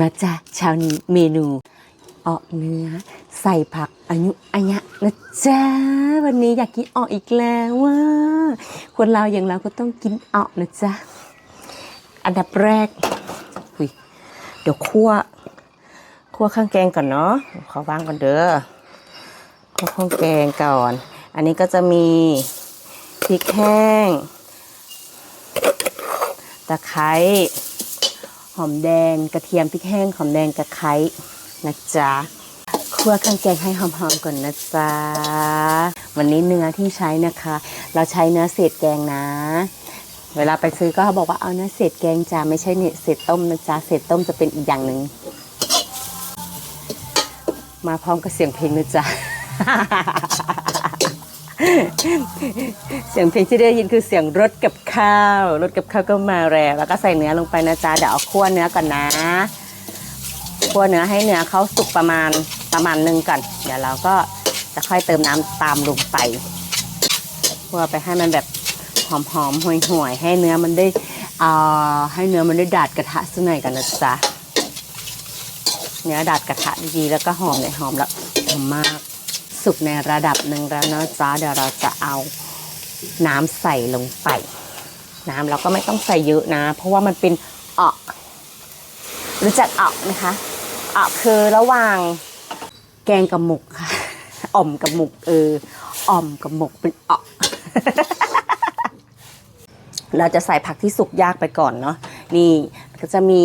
มาจ้ะเช้านี้เมนูออกเนื้อ ใส่ผักอายุอัญะนะจ๊ะวันนี้อยากกินออกอีกแล้วว่า คนเราอย่างเราก็ต้องกินออกนะจ๊ะอันดับแรกอุยเดี๋ยวคั่วคั่วข้างแกงก่อนเนาะขอวางก่อนเด้อคั่วข้างแกงก่อน อันนี้ก็จะมีพริกแห้งตะไคร้ หอมแดงกระเทียมพริกแห้งหอมแดงตะไคร้นะจ๊ะคั่วเครื่องแกงให้หอมๆก่อนนะจ๊ะวันนี้เนื้อที่ใช้นะคะ เราใช้เนื้อเศษแกงนะ เวลาไปซื้อก็บอกว่าเอาเนื้อเศษแกงจ้าไม่ใช่เนี่ยเศษต้มนะจ๊ะเศษต้มจะเป็นอีกอย่างหนึ่งมาพร้อมกับเสียงเพลงนะจ๊ะ เสียงเพลงที่ได้ยินคือเสียงรถกับข้าวรถกับข้าวก็มาแล้วแล้วก็ใส่เนื้อลงไปนะจ๊ะเดี๋ยวเอาคั่วเนื้อก่อนนะคั่วเนื้อให้เนื้อเขาสุกประมาณประมาณหนึงก่อนเดี๋ยวเราก็จะค่อยเติมน้ำตามลงไปคั่วไปให้มันแบบหอมๆห่วยๆให้เนื้อมันได้อ่าให้เนื้อมันได้ดาดกระทะสักหน่อยกันนะจ๊ะเนื้อดาดกระทะดีๆแล้วก็หอมเลยหอมแล้วหอมมาก สุกในระดับหนึ่งแล้วนะจ๊ะเดี๋ยวเราจะเอาน้ำใส่ลงไป น้ำเราก็ไม่ต้องใส่เยอะนะ เพราะว่ามันเป็นเอะรู้จักเอะไหมคะเอะคือระหว่างแกงกับหมกค่ะอ่อมกับหมกเอออ่อมกับหมกเป็นเอะเราจะใส่ผักที่สุกยากไปก่อนเนาะนี่ ก็จะมี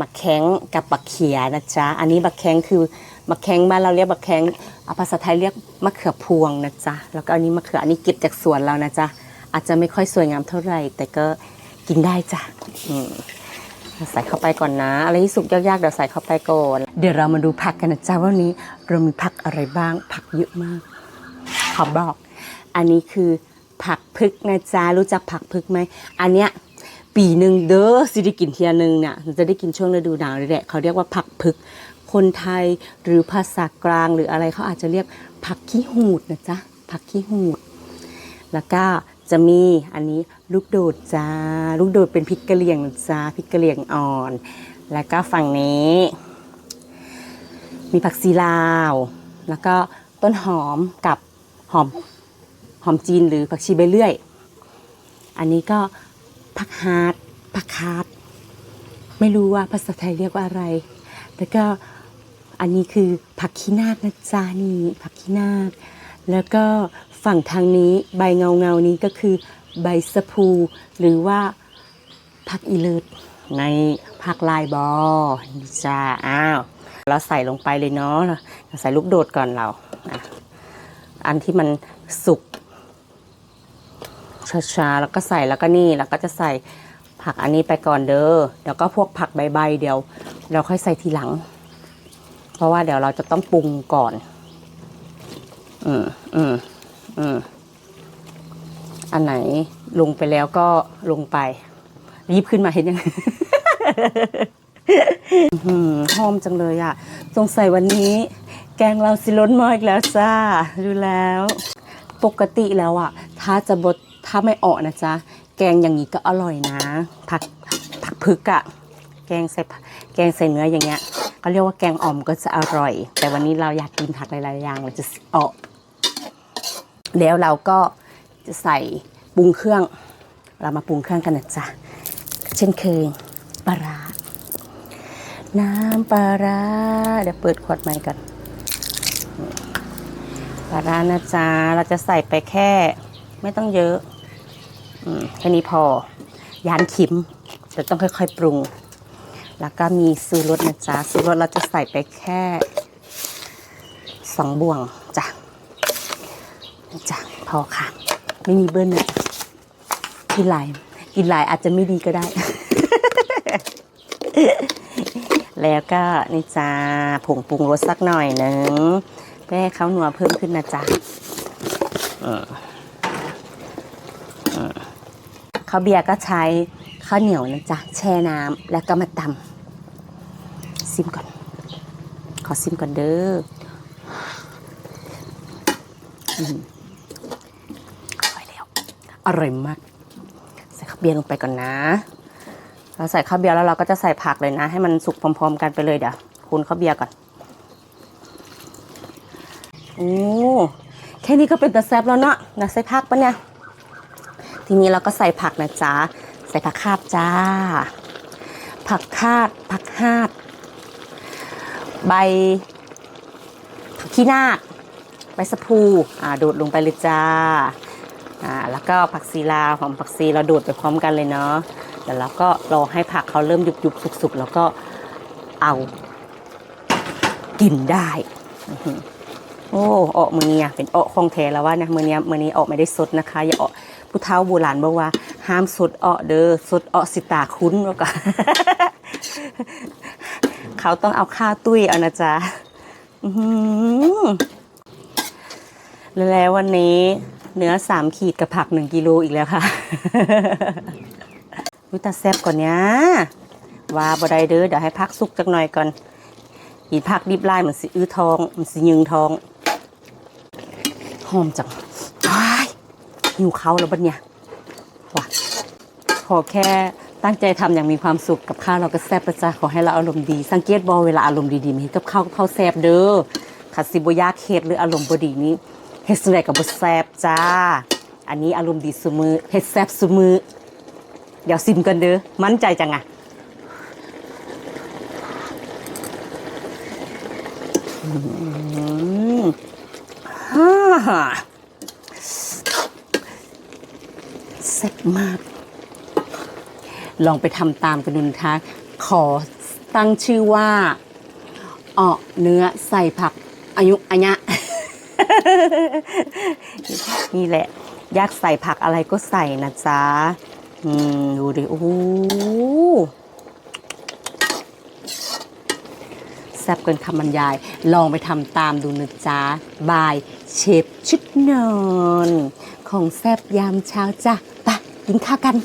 มะแข้งกับบักเขียนะจ๊ะ อันนี้บักแข้งคือมะแข้งบ้านเราเรียกบักแข้งอภาษาไทยเรียกมะเขือพวงนะจ๊ะ แล้วก็อันนี้มะเขืออันนี้เก็บจากสวนเรานะจ๊ะ อาจจะไม่ค่อยสวยงามเท่าไหร่ แต่ก็กินได้จ้ะใส่เข้าไปก่อนนะ อะไรที่สุกยากๆเดี๋ยวใส่เข้าไปก่อน เดี๋ยวเรามาดูผักกันนะจ๊ะวันนี้เรามีผักอะไรบ้าง ผักเยอะมาก ขอบอก อันนี้คือผักพึกนะจ๊ะ รู้จักผักพึกไหม อันเนี้ย ปีหนึ่งเด้อสิได้กินเทียหนึ่งเนี่ยจะได้กินช่วงฤดูหนาวเลยแหละเขาเรียกว่าผักพึก คนไทยหรือภาษากลางหรืออะไรเขาอาจจะเรียกผักขี้หูดนะจ๊ะผักขี้หูด แล้วก็จะมีอันนี้ลูกโดดจ้าลูกโดดเป็นพริกกะเหรี่ยงจ้าพริกกะเหรี่ยงอ่อน แล้วก็ฝั่งนี้ มีผักซีลาว แล้วก็ต้นหอมกับหอมหอมจีนหรือผักชีใบเลื่อย อันนี้ก็ ผักฮาร์ดผักคาร์ดไม่รู้ว่าภาษาไทยเรียกว่าอะไร แล้วก็อันนี้คือผักขี้นาคนะจ๊ะนี่ผักขี้นาคแล้วก็ฝั่งทางนี้ใบเงาเงานี้ก็คือใบสะพู หรือว่าผักอีเลิศในผักลายบอนี่จ้าอ้าวเราใส่ลงไปเลยเนาะเราใส่ลูกโดดก่อนเรา อันที่มันสุก ช้าๆแล้วก็ใส่แล้วก็นี่แล้วก็จะใส่ผักอันนี้ไปก่อนเด้อเดี๋ยวก็พวกผักใบๆเดี๋ยว เราค่อยใส่ทีหลัง เพราะว่าเดี๋ยวเราจะต้องปรุงก่อน อืมอืมอืมอันไหนลงไปแล้วก็ลงไปรีบขึ้นมาเห็นยังหอมจังเลยอะสงสัยวันนี้ แกงเราสิล้นมออีกแล้วจ้า ดูแล้ว ปกติแล้วอะ ถ้าจะบด ถ้าไม่ออกนะจ๊ะ แกงอย่างนี้ก็อร่อยนะ ผักผักพึกอะแกงใส่แกงใส่เนื้ออย่างเงี้ยก็เรียกว่าแกงอ่อมก็จะอร่อย แต่วันนี้เราอยากกินผักหลายๆอย่างเราจะออกแล้วเราก็จะใส่ปรุงเครื่อง เรามาปรุงเครื่องกันนะจ๊ะเช่นเคยปลาร้าน้ำปลาร้าเดี๋ยวเปิดขวดใหม่กันปลาร้านะจ๊ะเราจะใส่ไปแค่ ไม่ต้องเยอะ แค่นี้พอยานขิมจะต้องค่อยๆปรุง แล้วก็มีซูรสนะจ๊ะซูรสเราจะใส่ไปแค่สองบ่วงจ้ะจ้ะพอค่ะ ไม่มีเบิ้ลนะกินหลายกินหลายอาจจะไม่ดีก็ได้ แล้วก็นี่จ้าผงปรุงรสสักหน่อยหนึ่งเพื่อให้เขาหนัวเพิ่มขึ้นนะจ๊ะอืมอืม ข้าวเบียร์ก็ใช้ข้าวเหนียวนะจ๊ะแช่น้ำแล้วก็มาตำซิมก่อน ขอซิมก่อนเด้อออร่อยแล้วอร่อยมาก ใส่ข้าวเบียร์ลงไปก่อนนะ เราใส่ข้าวเบียร์แล้วเราก็จะใส่ผักเลยนะ ให้มันสุกพร้อม ๆ กันไปเลยเดี๋ยวคุณข้าวเบียร์ก่อนโอ้แค่นี้ก็เป็นตะแซบแล้วเนาะนะใส่ผักปะเนี่ย ทีนี้เราก็ใส่ผักนะจ๊ะ ใส่ผักคาบจ้า ผักคาดผักคาด ใบผักขี้นาคใบสะพูอ่าโดดลงไปเลยจ้าอ่าแล้วก็ผักซีลาหอมผักซีเราโดดไปพร้อมกันเลยเนาะเดี๋ยวเราก็รอให้ผักเขาเริ่มยุบยุบสุกสุกแล้วก็เอากินได้โอ้ออกมือเนี่ยเป็นออกของแท้แล้วว่านะมือเนี้ยมือนี้ออกไม่ได้สดนะคะ อย่าออก ผู้เฒ่าโบราณบอกว่าห้ามสดเออกเด้อสดเออกสิตาคุ้นแล้วก็เขาต้องเอาข้าวตุ้ยเอานะจ๊ะแล้ววันนี้เนื้อสามขีดกับผักหนึ่งกิโลอีกแล้วค่ะวิตาแซบก่อนเนี้ยว่าบไดเด้อเดี๋ยวให้พักสุกจักหน่อยก่อนอีผักดิบไลายเหมือนสิอื้อท้องมันสิยึงท้อง หอมจังว้า หิวเขาแล้วบัดเนี่ยว่ะขอแค่ตั้งใจทำอย่างมีความสุขกับข้าวเราก็แซ่บประจ้าขอให้เราอารมณ์ดี สังเกตบอเวลาอารมณ์ดีๆมีกับข้าวกับข้าวแซ่บเด้อขัดสิบยากเฮ็ดหรืออารมณ์บดีนี้เฮ็ดสุดกับบแซ่บจ้า อันนี้อารมณ์ดีสุมือเฮ็ดแซ่บสุมือเดี๋ยวซิมกันเด้อมั่นใจจังอะอืมฮ่าแซ่บ มาก ลองไปทำตามกันดูนะคะขอตั้งชื่อว่าเออเนื้อใส่ผักอายุอัญะนี่แหละ อยากใส่ผักอะไรก็ใส่นะจ๊ะดูดิโอ้โหแซ่บเกินคำบรรยาย ลองไปทำตามดูนะจ๊ะ บายเชฟชุดนอน ของแซ่บยามเช้าจ้ะ กินข้าวกัน